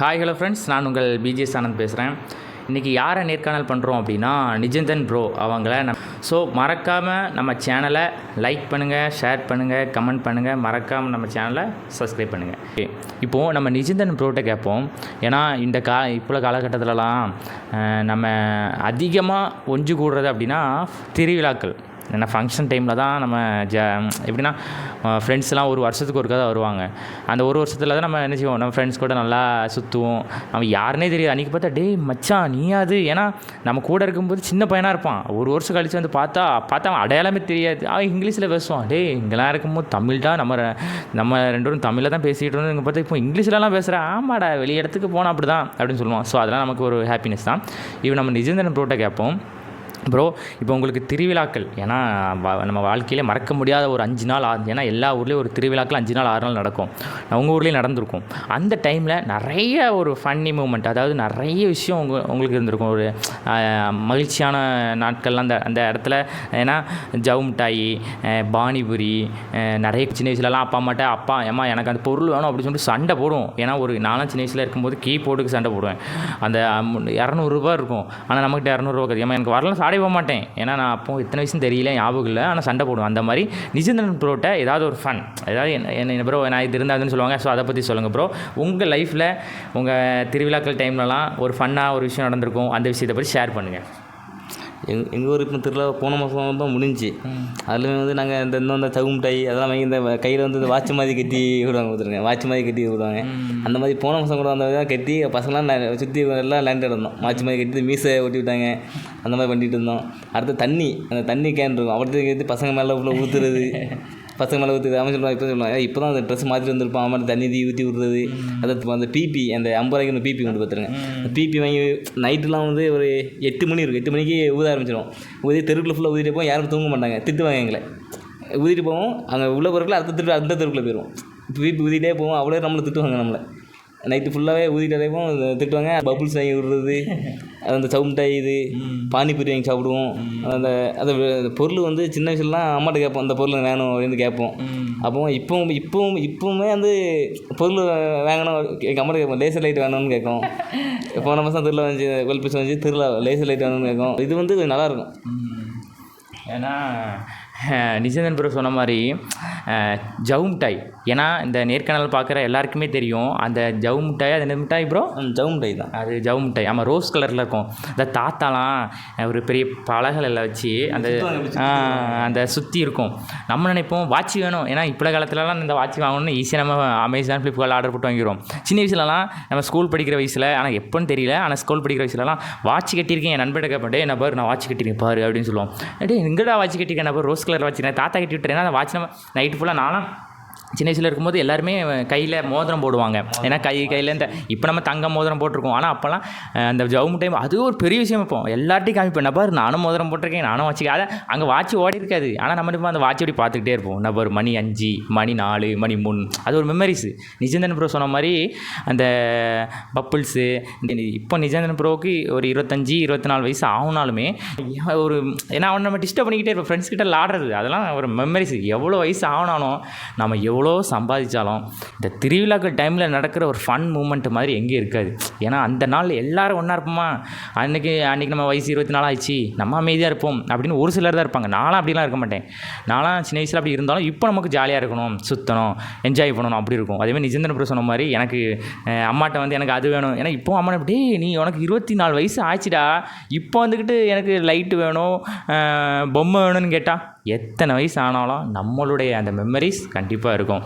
Hi hello friends நான் உங்கள் BGS Anand பேசுகிறேன் இன்றைக்கி யாரை நேர்காணல் பண்ணுறோம் அப்படின்னா நிஜந்தன் ப்ரோ அவங்கள நம் ஸோ மறக்காமல் நம்ம சேனலை லைக் பண்ணுங்கள் ஷேர் பண்ணுங்கள் கமெண்ட் பண்ணுங்கள் மறக்காமல் நம்ம சேனலை சப்ஸ்கிரைப் பண்ணுங்கள் இப்போது நம்ம நிஜந்தன் ப்ரோட்ட கேட்போம் ஏன்னா இந்த கா இப்போ காலகட்டத்திலலாம் நம்ம அதிகமாக ஒன்று கூடுறது அப்படின்னா திருவிழாக்கள். ஏன்னா ஃபங்க்ஷன் டைமில் தான் நம்ம ஜ எப்படின்னா ஃப்ரெண்ட்ஸ்லாம் ஒரு வருஷத்துக்கு ஒருக்கா தான் வருவாங்க. அந்த ஒரு வருஷத்தில் தான் நம்ம என்ன செய்வோம்? நம்ம ஃப்ரெண்ட்ஸ் கூட நல்லா சுற்றுவோம் அவன் யாருனே தெரியாது. அன்றைக்கி பார்த்தா டேய் மச்சான் நீயாது ஏன்னா நம்ம கூட இருக்கும்போது சின்ன பையனாக இருப்பான். ஒரு வருஷம் கழித்து வந்து பார்த்தா பார்த்தா அவன் அடையாளமே தெரியாது. அவன் இங்கிலீஷில் பேசுவான். டேய் இங்கெல்லாம் இருக்கும்போது தமிழ் தான் நம்ம நம்ம ரெண்டு பேரும் தமிழில் தான் பேசிக்கிட்டு இருந்தோம். இங்கே பார்த்தா இப்போ இங்கிலீஷ்லலாம் பேசுகிறேன் ஆமாடா வெளி இடத்துக்கு போனால் அப்படி தான் அப்படின்னு சொல்லுவான். ஸோ அதெல்லாம் நமக்கு ஒரு ஹாப்பினஸ் தான். இவன் நம்ம நிஜேந்திரன் ப்ரோட்டை கேட்போம். ப்ரோ இப்போ உங்களுக்கு திருவிழாக்கள் ஏன்னா நம்ம வாழ்க்கையிலே மறக்க முடியாத ஒரு அஞ்சு நாள் ஆறு ஏன்னா எல்லா ஊர்லேயும் ஒரு திருவிழாக்கள் அஞ்சு நாள் ஆறு நாள் நடக்கும். உங்கள் ஊர்லேயும் நடந்திருக்கும். அந்த டைமில் நிறைய ஒரு ஃபன்னி மூமெண்ட் அதாவது நிறைய விஷயம் உங்க உங்களுக்கு இருந்திருக்கும். ஒரு மகிழ்ச்சியான நாட்கள்லாம் அந்த அந்த இடத்துல ஏன்னா ஜவு மிட்டாயி பானிபுரி நிறைய சின்ன வயசுலலாம் அப்பா அம்மாட்ட அப்பா ஏம்மா எனக்கு அந்த பொருள் வேணும் அப்படின்னு சொல்லிட்டு சண்டை போடும் ஏன்னா ஒரு நானும் சின்ன வயசில் இருக்கும்போது கீபோர்டுக்கு சண்டை போடுவேன். அந்த இரநூறுபா இருக்கும். ஆனால் நம்மகிட்ட இரநூறுவா கிடையாது. ஏமா எனக்கு வரலாம் சாடே போக மாட்டேன். ஏன்னா நான் அப்போ இத்தனை வயசும் தெரியல ஞாபகம் இல்லை. ஆனால் சண்டை போடுவேன். அந்த மாதிரி நிஜேந்திரன் ப்ரோட்ட ஏதாவது ஒரு ஃபன் ஏதாவது என்ன- என்ன ப்ரோ நான் இது இருந்தாதுன்னு சொல்லுவாங்க. ஸோ அதை பற்றி சொல்லுங்கள் ப்ரோ உங்கள் லைஃப்பில் உங்கள் திருவிழாக்கள் டைம்லலாம் ஒரு ஃபன்னாக ஒரு விஷயம் நடந்திருக்கும். அந்த விஷயத்தை பற்றி ஷேர் பண்ணுங்கள் எங் எங்கள் ஊர் இப்போ திருவிழா போன மாதம் தான் முடிஞ்சுச்சு அதுலேயுமே வந்து நாங்கள் இந்த இன்னும் இந்த தகு மிட்டாய் அதெல்லாம் வாங்கி இந்த கையில் வந்து இந்த வாட்ச் மாதிரி கட்டி விடுவாங்க கொடுத்துருங்க வாட்ச் மாதிரி கட்டி விடுவாங்க. அந்த மாதிரி போன மாதம் கூட அந்த தான் கட்டி பசங்களாம் சுற்றி எல்லாம் லேண்ட் இருந்தோம் வாட்ச் மாதிரி கட்டி மீசை ஒட்டி விட்டாங்க. அந்த மாதிரி பண்ணிட்டு இருந்தோம். அடுத்து தண்ணி அந்த தண்ணி கேன் இருக்கும். அப்படி பசங்க மேலே உள்ள ஊற்றுறது பசங்க மேலே ஊற்றுறது அவன் சொல்லுவான் இப்போ சொல்லுவாங்க இப்போ தான் அந்த ட்ரெஸ் மாற்றிட்டு வந்திருப்பான். அவன் மாதிரி தண்ணி ஊற்றி விடுறது. அது அந்த பிபி அந்த ஐம்பது ரூபாய்க்கு பிபி கொண்டு பார்த்துருங்க பிபி வாங்கி நைட்டுலாம் வந்து ஒரு எட்டு மணி இருக்கும். எட்டு மணிக்கு ஊத ஆரம்பிச்சிடும் ஊதி தெருக்குள்ள ஃபுல்லாக ஊதிட்டு போவோம். யாரும் தூங்க மாட்டாங்க. திட்டுவாங்க எங்களை ஊதிட்டு போவோம். அங்கே உள்ள பொருட்கள் அடுத்த தெரு அந்த தெருக்குள்ளே போயிடுவோம் பிபி ஊதிட்டே போவோம். அவ்வளோ நம்மளை திட்டுவாங்க நம்மளை. நைட்டு ஃபுல்லாகவே ஊதிட்டாலே போவோம் திட்டுவாங்க பபுள்ஸ் வாங்கி விடுறது அது அந்த சவுண்டாய் இது பானிபூரி வாங்கி சாப்பிடுவோம். அந்த அந்த பொருள் வந்து சின்ன வயசுலலாம் அம்மாட்ட கேட்போம் அந்த பொருள் வேணும் அப்படின்னு கேட்போம். அப்போ இப்போவும் இப்போவும் இப்போவுமே வந்து பொருள் வாங்கணும் எங்கள் அம்மாட்ட கேட்போம் லேசர் லைட் வேணும்னு கேட்கும். போன மாதம் திருவிழா வந்துச்சு கோல்பீஸ் வந்துச்சு திருவிழா லேசர் லைட் வேணும்னு கேட்கும். இது வந்து கொஞ்சம் நல்லாயிருக்கும் ஏன்னா நிஜேந்திரன் ப்ரோ சொன்ன மாதிரி அஹ், ஜவு மிட்டாய் ஏன்னா இந்த நேர்காணல் பார்க்குற எல்லாருக்குமே தெரியும். அந்த ஜவு மிட்டாய் அது என்ன மிட்டாய் ப்ரோ ஜவு மிட்டாய் தான். அது ஜவு மிட்டாய் ஆமாம் ரோஸ் கலரில் இருக்கும். இந்த தாத்தாலாம் ஒரு பெரிய பலகையில் வச்சு அந்த அந்த சுற்றி இருக்கும். நம்ம நினைப்போம் வாட்ச் வேணும். ஏன்னா இப்போ காலத்துலலாம் இந்த வாட்ச் வாங்கணும்னு ஈஸியாக நம்ம அமேசான் ஃப்ளிப்கார்ட் ஆர்டர் போட்டு வாங்கிடுவோம் சின்ன வயசுலலாம் நம்ம ஸ்கூல் படிக்கிற வயசில் ஆனால் எப்போன்னு தெரியல ஆனால் ஸ்கூல் படிக்கிற வயசுலலாம் வாட்ச் கட்டியிருக்கேன். என் நண்பர்கிட்ட கேட்பேன் நான் பாரு நான் வாட்ச் கட்டியிருக்கேன் பாரு அப்படின்னு சொல்லுவோம் டேய் எங்கடா வாட்ச் கட்டியிருக்கேன் நான் ரோஸ் கலர் வாட்ச் நான் தாத்தா கட்டி விட்டுறேன் அந்த வாட்ச் நம்ம நைட்டு ஃபுல்லாக நானும் சின்ன வயசில் இருக்கும்போது எல்லாருமே கையில் மோதிரம் போடுவாங்க. ஏன்னா கை கையில் இந்த இப்போ நம்ம தங்க மோதிரம் போட்டிருக்கோம். ஆனால் அப்போல்லாம் அந்த ஜவுமு டைம் அது ஒரு பெரிய விஷயம் இப்போ. எல்லார்ட்டையும் காமிப்பேன் நபர் நானும் மோதிரம் போட்டிருக்கேன் நானும் வச்சு அதை அங்கே வாட்ச் ஓடி இருக்காது. ஆனால் நம்ம இப்போ அந்த வாட்ச் அப்படி பார்த்துக்கிட்டே இருப்போம். நபர் மணி அஞ்சு மணி நாலு மணி மூணு. அது ஒரு மெமரிஸு நிஜந்தன் ப்ரோ சொன்ன மாதிரி அந்த பப்புள்ஸு இப்போ நிஜந்தன் ப்ரோவுக்கு ஒரு இருபத்தஞ்சி இருபத்தி நாலு வயசு ஆகுனாலுமே ஒரு ஏன்னா அவன் நம்ம டிஸ்டர்ப் பண்ணிக்கிட்டே இருப்போம். ஃப்ரெண்ட்ஸ் கிட்ட விளாடுறது அதெல்லாம் ஒரு மெமரிஸ் எவ்வளோ வயசு ஆனாலும் நம்ம எவ்வளோ எவ்வளோ சம்பாதிச்சாலும் இந்த திருவிழாக்கள் டைமில் நடக்கிற ஒரு ஃபன் மூமெண்ட் மாதிரி எங்கேயும் இருக்காது. ஏன்னா அந்த நாள் எல்லாரும் ஒன்றா இருப்போமா? அன்றைக்கி அன்றைக்கி நம்ம வயசு இருபத்தி நாலு ஆயிடுச்சு. நம்ம அமைதியாக இருப்போம் அப்படின்னு ஒரு சிலர் தான் இருப்பாங்க. நானும் அப்படிலாம் இருக்க மாட்டேன். நானும் சின்ன வயசில் அப்படி இருந்தாலும் இப்போ நமக்கு ஜாலியாக இருக்கணும் சுற்றணும் என்ஜாய் பண்ணணும் அப்படி இருக்கும். அதேமாதிரி நிஜேந்திரன் ப்ரோ சொன்ன மாதிரி எனக்கு அம்மாட்ட வந்து எனக்கு அது வேணும். ஏன்னா இப்போ அம்மா அப்படி நீ உனக்கு இருபத்தி நாலு வயசு ஆச்சுடா இப்போ வந்துக்கிட்டு எனக்கு லைட்டு வேணும் பொம்மை வேணும்னு கேட்டால் எத்தனை வயசு ஆனாலும் நம்மளுடைய அந்த மெமரிஸ் கண்டிப்பாக இருக்கும். 거.